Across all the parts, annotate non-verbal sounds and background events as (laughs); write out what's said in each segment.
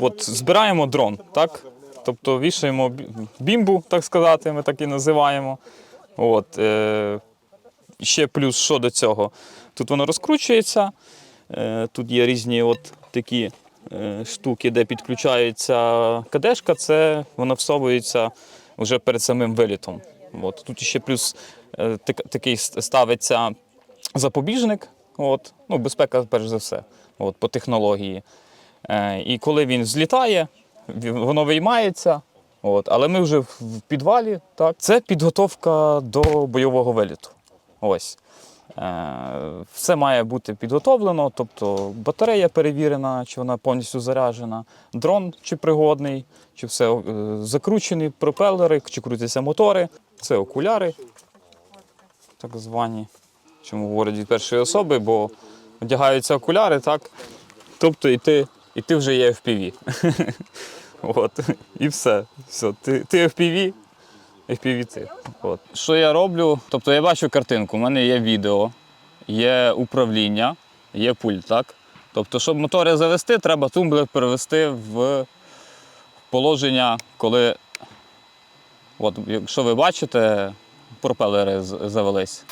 От збираємо дрон, так? Тобто вішаємо бімбу, так сказати, ми так і називаємо. От, е, ще плюс що до цього? Тут воно розкручується, е, тут є різні от такі е, штуки, де підключається кадешка, це вона всовується вже перед самим вилітом. От. Тут ще плюс е, так- такий ставиться запобіжник, от. ну, безпека перш за все, от, по технології. Е, І коли він злітає, воно виймається. От, але ми вже в підвалі. Так. Це підготовка до бойового виліту. Ось. Е, Все має бути підготовлено, тобто батарея перевірена, чи вона повністю заряджена, дрон чи пригодний, чи все е, закручені пропелери, чи крутяться мотори. Це окуляри, так звані. Чому говорять від першої особи, бо одягаються окуляри, так? Тобто і ти, і ти вже є FPV. (laughs) От, і все. все. Ти, ти FPV, FPV ти. От. Що я роблю? Тобто я бачу картинку, у мене є відео, є управління, є пульт, так? Тобто, щоб мотори завести, треба тумблер перевести в положення, коли, от, якщо ви бачите, пропелери завелись.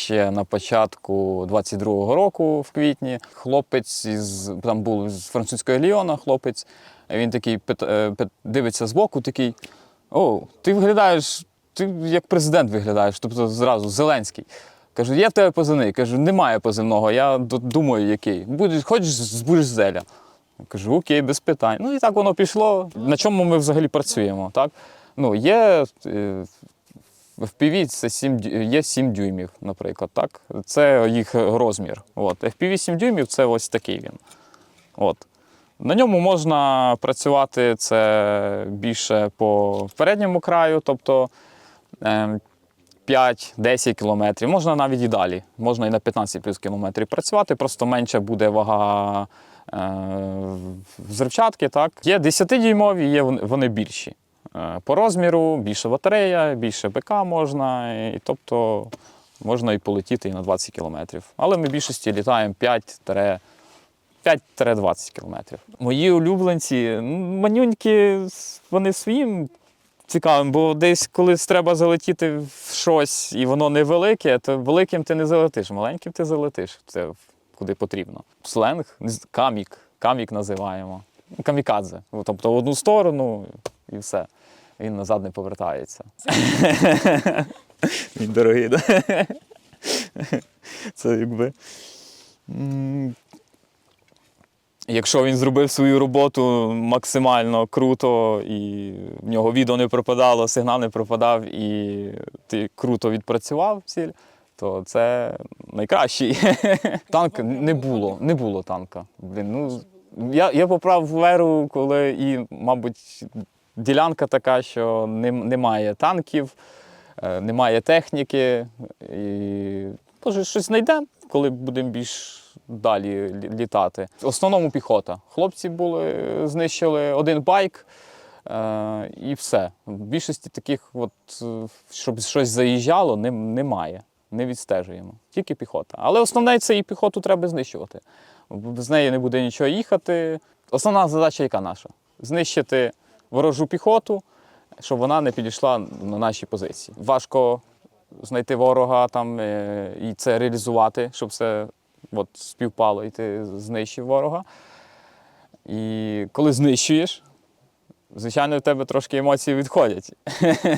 Ще на початку 22-го року, в квітні, хлопець із там був з французького ліона, хлопець. Він такий е, дивиться збоку, такий: О, ти виглядаєш, ти як президент виглядаєш, тобто зразу Зеленський. Кажу, є в тебе позивний? Кажу, немає позивного, я думаю, який. Будеш, хочеш, з- зеля. Кажу, окей, без питань. Ну і так воно пішло. На чому ми взагалі працюємо? Так? Ну, є е, FPV це 7, є 7 дюймів, наприклад. Так? Це їх розмір. От. FPV 7 дюймів це ось такий він. От. На ньому можна працювати це більше по передньому краю, тобто ем, 5-10 кілометрів, можна навіть і далі, можна і на 15 плюс кілометрів працювати, просто менша буде вага е, взривчатки. Так? Є 10-дюймові, є вони більші. Е, По розміру, більше батарея, більше БК можна, і, тобто можна і полетіти і на 20 кілометрів. Але ми в більшості літаємо 5 5-20 кілометрів. Мої улюбленці, манюньки, вони своїм цікавим, бо десь колись треба залетіти в щось, і воно невелике, то великим ти не залетиш, маленьким ти залетиш. Це куди потрібно. Сленг, камік, камік називаємо. Камікадзе. Тобто в одну сторону і все. Він назад не повертається. (laughs) Він дорогий, да? Це якби. Якщо він зробив свою роботу максимально круто, і в нього відео не пропадало, сигнал не пропадав, і ти круто відпрацював ціль, то це найкращий. (laughs) Танк не було, не було танка. Блін, ну, я, я поправ веру, коли і, мабуть, ділянка така, що немає танків, е, немає техніки. І, може, щось знайдемо, коли будемо більш далі літати. В основному піхота. Хлопці були, знищили один байк. Е, і все. В більшості таких, от, е, щоб щось заїжджало, немає. Не відстежуємо. Тільки піхота. Але основне це і піхоту треба знищувати. З неї не буде нічого їхати. Основна задача, яка наша? Знищити ворожу піхоту, щоб вона не підійшла на наші позиції. Важко знайти ворога там е, і це реалізувати, щоб все от, співпало, і ти знищив ворога. І коли знищуєш, звичайно, в тебе трошки емоції відходять.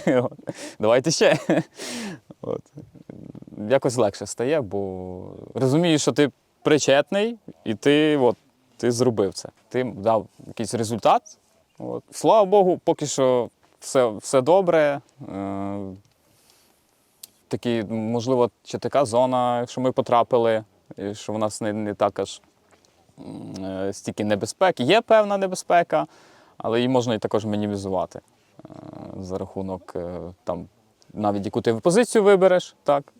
(laughs) Давайте ще. От. Якось легше стає, бо розумієш, що ти причетний, і ти, от, ти зробив це. Ти дав якийсь результат. От. Слава Богу, поки що все, все добре. Е, такі, можливо, чи така зона, якщо ми потрапили, і що в нас не, не так аж е, стільки небезпеки. Є певна небезпека, але її можна і також мінімізувати е, за рахунок там, навіть яку ти позицію вибереш, так.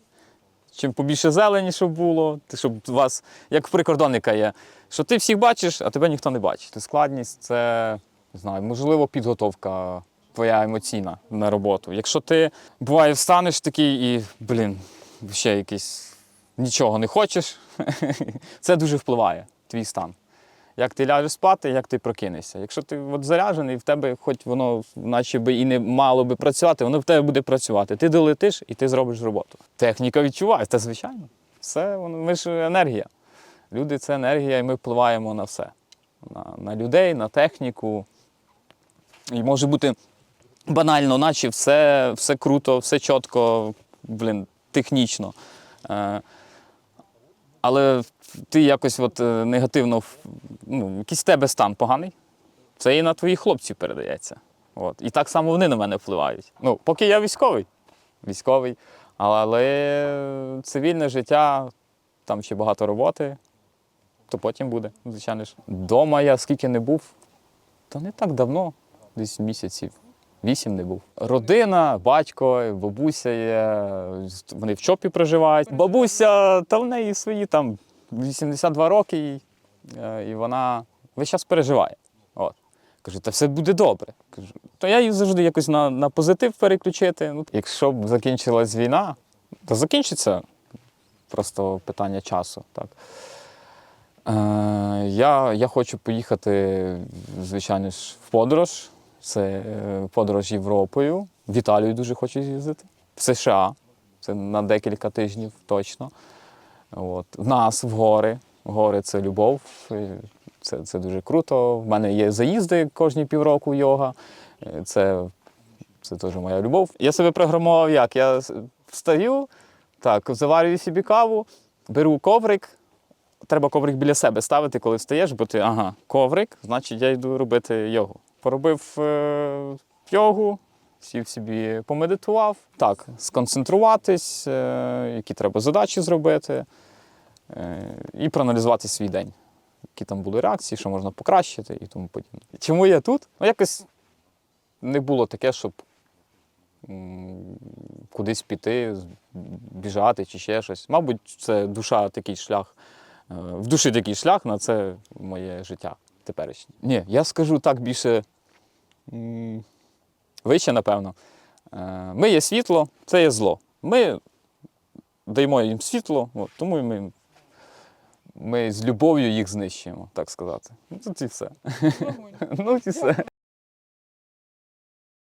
Чим побільше зелені, щоб було, щоб у вас, як в прикордонника є, що ти всіх бачиш, а тебе ніхто не бачить. Складність це знаю, можливо, підготовка твоя емоційна на роботу. Якщо ти буває встанеш такий і, блін, ще якийсь нічого не хочеш, (laughs) це дуже впливає, твій стан. Як ти ляжеш спати, як ти прокинешся. Якщо ти от заряджений, в тебе, хоч воно наче би і не мало би працювати, воно в тебе буде працювати. Ти долетиш і ти зробиш роботу. Техніка відчуває, та звичайно. Все, воно, ми ж енергія. Люди це енергія, і ми впливаємо на все. На, на людей, на техніку. І може бути банально, наче все, все круто, все чітко, блін, технічно. Е, але ти якось от, е, негативно, ну, якийсь в тебе стан поганий, це і на твоїх хлопців передається. От. І так само вони на мене впливають. Ну, поки я військовий, військовий, але цивільне життя, там ще багато роботи, то потім буде, звичайно ж. Дома я скільки не був, то не так давно, десь місяців. Вісім не був. Родина, батько, бабуся є, вони в чопі проживають. Бабуся, та в неї свої там 82 роки, е, і вона весь час переживає. От. Кажу, та все буде добре. Кажу, то я її завжди якось на, на позитив переключити. Ну, якщо б закінчилась війна, то закінчиться просто питання часу. Так. Е, я, я хочу поїхати, звичайно ж, в подорож. Це е, подорож Європою. В Італію дуже хочу з'їздити. В США. Це на декілька тижнів точно. От. В нас в гори. Гори це любов. Це, це дуже круто. В мене є заїзди кожні півроку йога. Е, Це, це теж моя любов. Я себе програмував як? Я встаю, так, заварюю собі каву, беру коврик. Треба коврик біля себе ставити, коли встаєш, бо ти ага, коврик, значить я йду робити йогу. Поробив е, йогу, сів собі, помедитував. Так, сконцентруватись, е, які треба задачі зробити, е, і проаналізувати свій день. Які там були реакції, що можна покращити і тому подібне. Чому я тут? Ну, якось не було таке, щоб кудись піти, біжати чи ще щось. Мабуть, це душа такий шлях. В душі такий шлях на це моє життя теперішнє. Ні, я скажу так більше вище, напевно. Е, Ми є світло, це є зло. Ми даємо їм світло, от, тому ми, ми з любов'ю їх знищуємо, так сказати. Ну, тут і все. (laughs) Ну, і все.